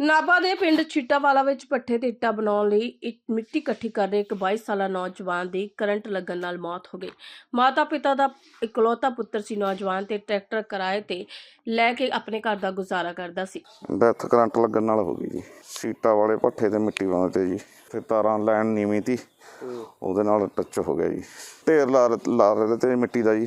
ਨਾਭਾ ਦੇ ਪਿੰਡ ਛਿੱਟਾਵਾਲਾ ਵਿੱਚ ਪੱਠੇ ਤੇ ਇੱਟਾਂ ਬਣਾਉਣ ਲਈ ਇੱਟ ਮਿੱਟੀ ਇਕੱਠੀ ਕਰ ਰਹੇ ਇੱਕ 22 ਸਾਲਾ ਨੌਜਵਾਨ ਦੀ ਕਰੰਟ ਲੱਗਣ ਨਾਲ ਮੌਤ ਹੋ ਗਈ। ਮਾਤਾ ਪਿਤਾ ਦਾ ਇਕਲੌਤਾ ਪੁੱਤਰ ਸੀ ਨੌਜਵਾਨ ਤੇ ਟਰੈਕਟਰ ਕਿਰਾਏ ਤੇ ਲੈ ਕੇ ਆਪਣੇ ਘਰ ਦਾ ਗੁਜ਼ਾਰਾ ਕਰਦਾ ਸੀ। ਡੈਥ ਕਰੰਟ ਲੱਗਣ ਨਾਲ ਹੋ ਗਈ ਜੀ। ਸੀਟਾਂ ਵਾਲੇ ਪੱਠੇ ਤੇ ਮਿੱਟੀ ਪਾਉਂਦੇ ਤੇ ਜੀ। ਤੇ ਤਾਰਾਂ ਲੈਣ ਨੀਵੀਂ ਤੀ। ਉਹਦੇ ਨਾਲ ਟੱਚ ਹੋ ਗਿਆ ਜੀ। ਢੇਰ ਲਾ ਲਾ ਰਹੇ ਤੇ ਮਿੱਟੀ ਦਾ ਜੀ।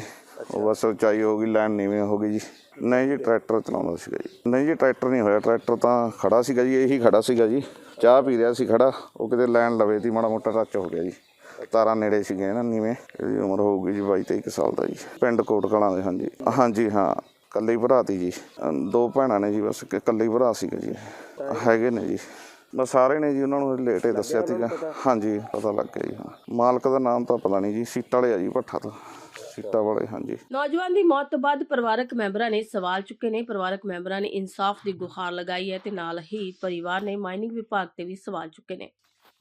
ਉਹ ਬਸ ਉਚਾਈ ਹੋ ਗਈ ਲੈਣ ਨੀਵੇਂ ਹੋ ਗਈ ਜੀ। ਨਹੀਂ ਜੀ, ਟਰੈਕਟਰ ਚਲਾਉਂਦਾ ਸੀਗਾ ਜੀ। ਨਹੀਂ ਜੀ, ਟਰੈਕਟਰ ਨਹੀਂ ਹੋਇਆ। ਟਰੈਕਟਰ ਤਾਂ ਖੜਾ ਸੀਗਾ ਜੀ, ਇਹੀ ਖੜਾ ਸੀਗਾ ਜੀ। ਚਾਹ ਪੀ ਰਿਹਾ ਸੀ ਖੜਾ। ਉਹ ਕਿਤੇ ਲੈਣ ਲਵੇ ਤੀ, ਮਾੜਾ ਮੋਟਾ ਟੱਚ ਹੋ ਗਿਆ ਜੀ। ਤਾਰਾਂ ਨੇੜੇ ਸੀਗੇ ਨਾ, ਨੀਵੇਂ। ਇਹਦੀ ਉਮਰ ਹੋਊਗੀ ਜੀ 22 23 ਸਾਲ ਦਾ ਜੀ। ਪਿੰਡ ਕੋਟ ਕਲਾਂ ਦੇ, ਹਾਂਜੀ। ਹਾਂਜੀ, ਹਾਂ। ਕੱਲੇ ਭਰਾ ਤੀ ਜੀ। ਦੋ ਭੈਣਾਂ ਨੇ ਜੀ ਬਸ ਇਕੱਲੇ ਭਰਾ ਸੀਗਾ ਜੀ। ਹੈਗੇ ਨੇ ਜੀ। ਬਸ ਸਾਰੇ ਨੇ ਜੀ ਉਹਨਾਂ ਨੂੰ ਲੇਟ ਹੀ ਦੱਸਿਆ ਸੀਗਾ। ਹਾਂਜੀ, ਪਤਾ ਲੱਗ ਗਿਆ ਜੀ, ਹਾਂ। ਮਾਲਕ ਦਾ ਨਾਮ ਤਾਂ ਪਤਾ ਨਹੀਂ ਜੀ, ਸੀਟਾਂ ਵਾਲੇ ਆ ਜੀ, ਭੱਠਾ ਤੋਂ। ਸੀਟਾਂ ਵਾਲੇ, ਹਾਂਜੀ। ਨੌਜਵਾਨ ਦੀ ਮੌਤ ਤੋਂ ਬਾਅਦ ਪਰਿਵਾਰਕ ਮੈਂਬਰਾਂ ਨੇ ਸਵਾਲ ਚੁੱਕੇ ਨੇ। ਪਰਿਵਾਰਕ ਮੈਂਬਰਾਂ ਨੇ ਇਨਸਾਫ ਦੀ ਗੁਹਾਰ ਲਗਾਈ ਹੈ ਤੇ ਨਾਲ ਹੀ ਪਰਿਵਾਰ ਨੇ ਮਾਈਨਿੰਗ ਵਿਭਾਗ ਤੇ ਵੀ ਸਵਾਲ ਚੁੱਕੇ ਨੇ।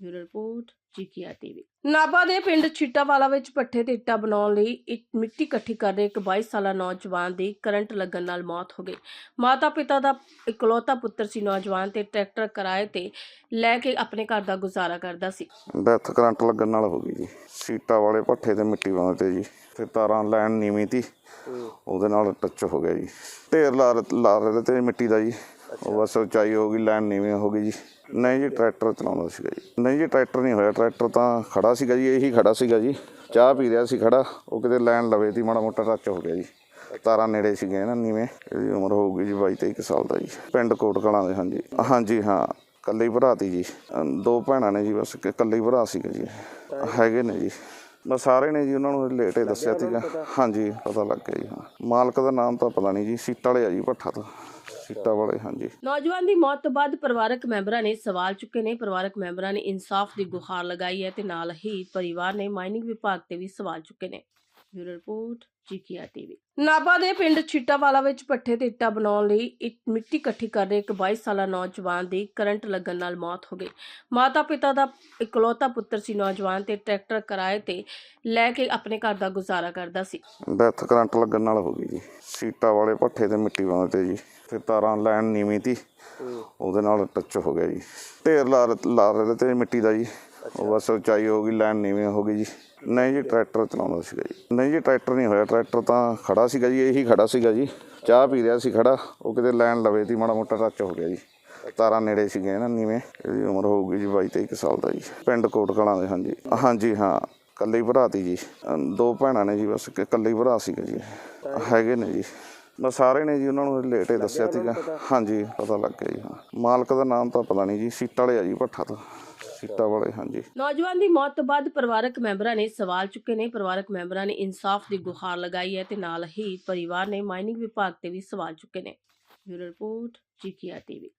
ਬਿਊਰੋ ਰਿਪੋਰਟ ਜੀਕੀਆ ਟੀਵੀ। ਨਾਭਾ ਦੇ ਪਿੰਡ ਛਿੱਟਾਵਾਲਾ ਵਿੱਚ ਪੱਠੇ ਤੇ ਇੱਟਾਂ ਬਣਾਉਣ ਲਈ ਇੱਟ ਮਿੱਟੀ ਇਕੱਠੀ ਕਰ ਰਹੇ ਇੱਕ 22 ਸਾਲਾ ਨੌਜਵਾਨ ਦੀ ਕਰੰਟ ਲੱਗਣ ਨਾਲ ਮੌਤ ਹੋ ਗਈ। ਮਾਤਾ ਪਿਤਾ ਦਾ ਇਕਲੌਤਾ ਪੁੱਤਰ ਸੀ ਨੌਜਵਾਨ ਤੇ ਟਰੈਕਟਰ ਕਿਰਾਏ ਤੇ ਲੈ ਕੇ ਆਪਣੇ ਘਰ ਦਾ ਗੁਜ਼ਾਰਾ ਕਰਦਾ ਸੀ। ਡੈਥ ਕਰੰਟ ਲੱਗਣ ਨਾਲ ਹੋ ਗਈ ਜੀ। ਸੀਟਾਂ ਵਾਲੇ ਪੱਠੇ ਤੇ ਮਿੱਟੀ ਪਾਉਂਦੇ ਤੇ ਜੀ। ਤੇ ਤਾਰਾਂ ਲੈਣ ਨੀਵੀਂ ਤੀ। ਉਹਦੇ ਨਾਲ ਟੱਚ ਹੋ ਗਿਆ ਜੀ। ਢੇਰ ਲਾ ਲਾ ਰਹੇ ਤੇ ਮਿੱਟੀ ਦਾ ਜੀ। ਉਹ ਬਸ ਉਚਾਈ ਹੋ ਗਈ, ਲੈਣ ਨੀਵੀਂ ਹੋ ਗਈ ਜੀ। ਨਹੀਂ ਜੀ, ਟਰੈਕਟਰ ਚਲਾਉਂਦਾ ਸੀਗਾ ਜੀ। ਨਹੀਂ ਜੀ, ਟਰੈਕਟਰ ਨਹੀਂ ਹੋਇਆ। ਟਰੈਕਟਰ ਤਾਂ ਖੜਾ ਸੀਗਾ ਜੀ, ਇਹੀ ਖੜਾ ਸੀਗਾ ਜੀ। ਚਾਹ ਪੀ ਰਿਹਾ ਸੀ ਖੜਾ। ਉਹ ਕਿਤੇ ਲੈਣ ਲਵੇ ਤੀ ਮਾੜਾ ਮੋਟਾ ਟੱਚ ਹੋ ਗਿਆ ਜੀ। ਤਾਰਾਂ ਨੇੜੇ ਸੀਗੇ ਨਾ ਨੀਵੇਂ। ਇਹਦੀ ਉਮਰ ਹੋਊਗੀ ਜੀ 22 23 ਸਾਲ ਦਾ ਜੀ। ਪਿੰਡ ਕੋਟ ਕਲਾਂ ਦੇ, ਹਾਂਜੀ। ਹਾਂਜੀ, ਹਾਂ। ਇਕੱਲੇ ਭਰਾ ਤੀ ਜੀ। ਦੋ ਭੈਣਾਂ ਨੇ ਜੀ, ਬਸ ਇੱਕ ਇਕੱਲੇ ਭਰਾ ਸੀਗਾ ਜੀ। ਹੈਗੇ ਨੇ ਜੀ। ਬਸ ਸਾਰੇ ਨੇ ਜੀ ਉਹਨਾਂ ਨੂੰ ਲੇਟ ਹੀ ਦੱਸਿਆ ਸੀਗਾ। ਹਾਂਜੀ ਪਤਾ ਲੱਗ ਗਿਆ ਜੀ ਹਾਂ। ਮਾਲਕ ਦਾ ਨਾਮ ਤਾਂ ਪਤਾ ਨਹੀਂ ਜੀ ਸੀਟਾਂ ਵਾਲੇ ਆ ਜੀ ਭੱਠਾ ਤੋਂ। ਸੀਟਾਂ ਵਾਲੇ ਹਾਂਜੀ। ਨੌਜਵਾਨ ਦੀ ਮੌਤ ਤੋਂ ਬਾਅਦ ਪਰਿਵਾਰਕ ਮੈਂਬਰਾਂ ਨੇ ਸਵਾਲ ਚੁੱਕੇ ਨੇ। ਪਰਿਵਾਰਕ ਮੈਂਬਰਾਂ ਨੇ ਇਨਸਾਫ ਦੀ ਗੁਹਾਰ ਲਗਾਈ ਹੈ ਤੇ ਨਾਲ ਹੀ ਪਰਿਵਾਰ ਨੇ ਮਾਈਨਿੰਗ ਵਿਭਾਗ ਤੇ ਵੀ ਸਵਾਲ ਚੁੱਕੇ ਨੇ। ਬਿਊਰੋ ਰਿਪੋਰਟ ਜੀਕੀਆ ਟੀਵੀ। ਨਾਭਾ ਦੇ ਪਿੰਡ ਛਿੱਟਾਵਾਲਾ ਵਿੱਚ ਪੱਠੇ ਤੇ ਇੱਟਾਂ ਬਣਾਉਣ ਲਈ ਇੱਟ ਮਿੱਟੀ ਇਕੱਠੀ ਕਰ ਰਹੇ ਇੱਕ 22 ਸਾਲਾ ਨੌਜਵਾਨ ਦੀ ਕਰੰਟ ਲੱਗਣ ਨਾਲ ਮੌਤ ਹੋ ਗਈ। ਮਾਤਾ ਪਿਤਾ ਦਾ ਇਕਲੌਤਾ ਪੁੱਤਰ ਸੀ ਨੌਜਵਾਨ ਤੇ ਟਰੈਕਟਰ ਕਿਰਾਏ ਤੇ ਲੈ ਕੇ ਆਪਣੇ ਘਰ ਦਾ ਗੁਜ਼ਾਰਾ ਕਰਦਾ ਸੀ। ਡੈਥ ਕਰੰਟ ਲੱਗਣ ਨਾਲ ਹੋ ਗਈ ਜੀ। ਸੀਟਾਂ ਵਾਲੇ ਪੱਠੇ ਤੇ ਮਿੱਟੀ ਪਾਉਂਦੇ ਤੇ ਜੀ। ਤੇ ਤਾਰਾਂ ਲੈਣ ਨੀਵੀਂ ਤੀ। ਉਹਦੇ ਨਾਲ ਟੱਚ ਹੋ ਗਿਆ ਜੀ। ਢੇਰ ਲਾ ਲਾ ਰਹੇ ਤੇ ਮਿੱਟੀ ਦਾ ਜੀ। ਉਹ ਬਸ ਉਚਾਈ ਹੋ ਗਈ, ਲੈਣ ਨੀਵੀਂ ਹੋ ਗਈ ਜੀ। ਨਹੀਂ ਜੀ, ਟਰੈਕਟਰ ਚਲਾਉਂਦਾ ਸੀਗਾ ਜੀ। ਨਹੀਂ ਜੀ, ਟਰੈਕਟਰ ਨਹੀਂ ਹੋਇਆ। ਟਰੈਕਟਰ ਤਾਂ ਖੜਾ ਸੀਗਾ ਜੀ, ਇਹੀ ਖੜਾ ਸੀਗਾ ਜੀ। ਚਾਹ ਪੀ ਰਿਹਾ ਸੀ ਖੜਾ। ਉਹ ਕਿਤੇ ਲੈਣ ਲਵੇ ਤੀ, ਮਾੜਾ ਮੋਟਾ ਟੱਚ ਹੋ ਗਿਆ ਜੀ। ਤਾਰਾਂ ਨੇੜੇ ਸੀਗੇ ਨਾ ਨੀਵੇਂ। ਇਹਦੀ ਉਮਰ ਹੋਊਗੀ ਜੀ 22 23 ਸਾਲ ਦਾ ਜੀ। ਪਿੰਡ ਕੋਟ ਕਲਾਂ ਦੇ, ਹਾਂਜੀ। ਹਾਂਜੀ, ਹਾਂ। ਇਕੱਲੇ ਭਰਾ ਤੀ ਜੀ। ਦੋ ਭੈਣਾਂ ਨੇ ਜੀ ਬਸ, ਇੱਕ ਇਕੱਲੇ ਭਰਾ ਸੀਗਾ ਜੀ। ਹੈਗੇ ਨੇ ਜੀ। ਬਸ ਸਾਰੇ ਨੇ ਜੀ ਉਹਨਾਂ ਨੂੰ ਲੇਟ ਹੀ ਦੱਸਿਆ ਸੀਗਾ। ਹਾਂਜੀ, ਪਤਾ ਲੱਗ ਗਿਆ ਜੀ, ਹਾਂ। ਮਾਲਕ ਦਾ ਨਾਮ ਤਾਂ ਪਤਾ ਨਹੀਂ ਜੀ। ਸੀਟ ਵਾਲੇ ਆ ਜੀ, ਭੱਠਾ ਤੋਂ। ਸੀਟਾਂ ਵਾਲੇ, ਹਾਂਜੀ। ਨੌਜਵਾਨ ਦੀ ਮੌਤ ਤੋਂ ਬਾਅਦ ਪਰਿਵਾਰਕ ਮੈਂਬਰਾਂ ਨੇ ਸਵਾਲ ਚੁੱਕੇ ਨੇ। ਪਰਿਵਾਰਕ ਮੈਂਬਰਾਂ ਨੇ ਇਨਸਾਫ ਦੀ ਗੁਹਾਰ ਲਗਾਈ ਹੈ ਤੇ ਨਾਲ ਹੀ ਪਰਿਵਾਰ ਨੇ ਮਾਈਨਿੰਗ ਵਿਭਾਗ ਤੇ ਵੀ ਸਵਾਲ ਚੁੱਕੇ ਨੇ। ਬਿਊਰੋ ਰਿਪੋਰਟ, ਜੀਕੀਆ ਟੀਵੀ।